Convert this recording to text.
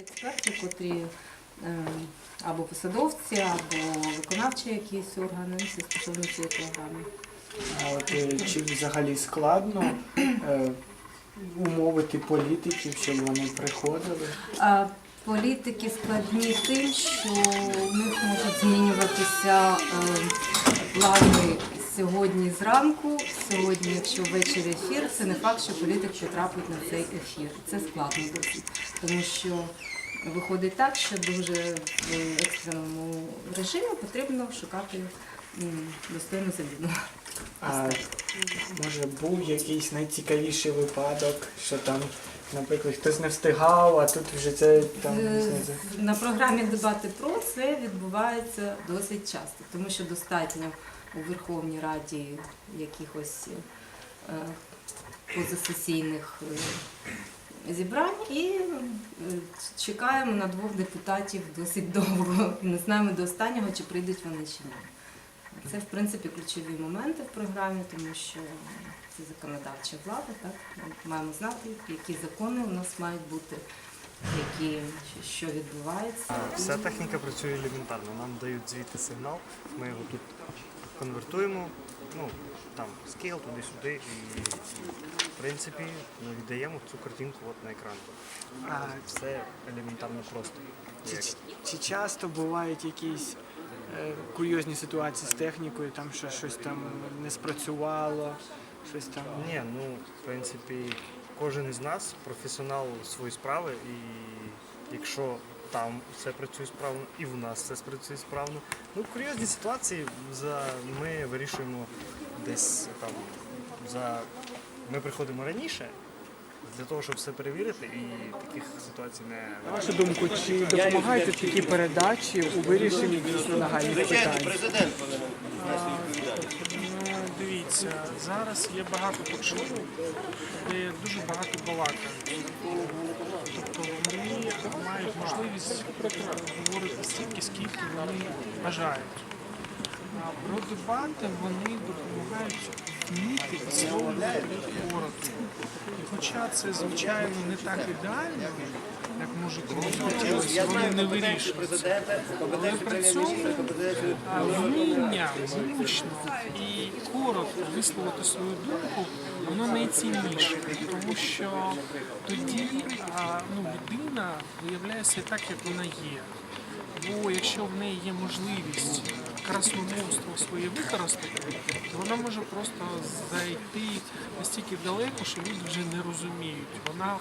експерти, котрі е, або посадовці, або виконавчі якісь органи, всі стосовно цієї програми. А от е, чи взагалі складно е, умовити політиків, щоб вони приходили? А політики складні тим, що в них можуть змінюватися плани сьогодні зранку, сьогодні, якщо ввечері ефір, це не факт, що політик потрапить на цей ефір. Це складно досить, тому що виходить так, що дуже в екстреному режимі потрібно шукати достойну заміну. А може був якийсь найцікавіший випадок, що там, наприклад, хтось не встигав, а тут вже це там Е, На програмі Дебати про це відбувається досить часто, тому що достатньо у Верховній Раді якихось е, позасесійних е, зібрань і е, чекаємо на двох депутатів досить довго. Не знаємо до останнього, чи прийдуть вони чи ні. Це, в принципі, ключові моменти в програмі, тому що це законодавча влада, так? Ми маємо знати, які закони у нас мають бути, які, що відбувається. Вся техніка працює елементарно. Нам дають звідти сигнал, ми його тут конвертуємо, ну там скейл туди-сюди, і в принципі ми віддаємо цю картинку от на екран. А Все елементарно просто. чи, Як- чи, часто бувають якісь е, курйозні ситуації з технікою, там що щось там не спрацювало, щось там. Ні, ну в принципі, кожен із нас професіонал своєї справи, і якщо там все працює справно, і в нас все працює справно. Ну, курйозні ситуації за ми вирішуємо десь там за ми приходимо раніше. Для того, щоб все перевірити, і таких ситуацій не На вашу думку, чи допомагають такі передачі у вирішенні дійсно нагальних питань? Ну, дивіться, зараз є багато де дуже багато балакають. Тобто вони мають можливість говорити стільки, скільки вони бажають. А про дебати вони допомагають вміти висловлювати коротко. І хоча це, звичайно, не так ідеально, як може хотілося, вони не вирішуються. Але при цьому вміння зручно і коротко висловити свою думку, воно найцінніше, тому що тоді ну, людина виявляється так, як вона є. Бо якщо в неї є можливість красномовство своє використати, то вона може просто зайти настільки далеко, що люди вже не розуміють. Вона